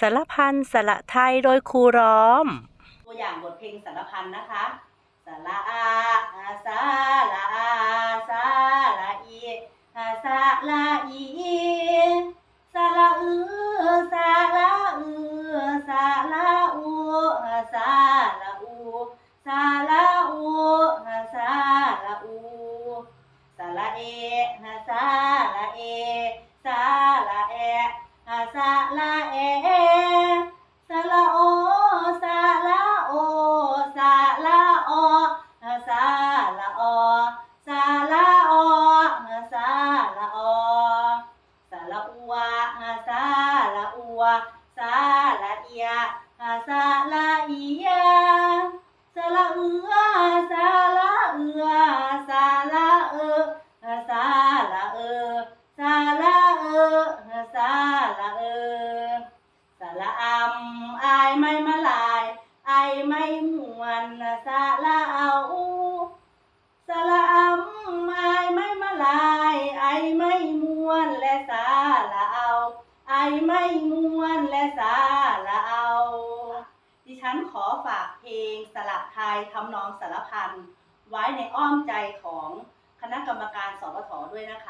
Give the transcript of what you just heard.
สารพันสระไทยโดยครูร้อม ตัวอย่างบทเพลงสารพันนะคะสระอาอาสาละอาสาละอีอาสาละอีสระอือสระอือสระอูอาสาละอูสระอูอาสาละอูสระเออาสาละเอสาละเออาสาละเอ สาระอัวสาระอัวสาระเอียสาระเอียสาระเอือสาระเอือสาระเออสาระเออสาระเออสาระเออสาระอำอายไม่มาลายไอไม่มวนสาระเอา ไอไม่มวนและสาละเอา ดิฉันขอฝากเพลงสละไทยทำนองสารพันไว้ในอ้อมใจของคณะกรรมการสปทด้วยนะคะ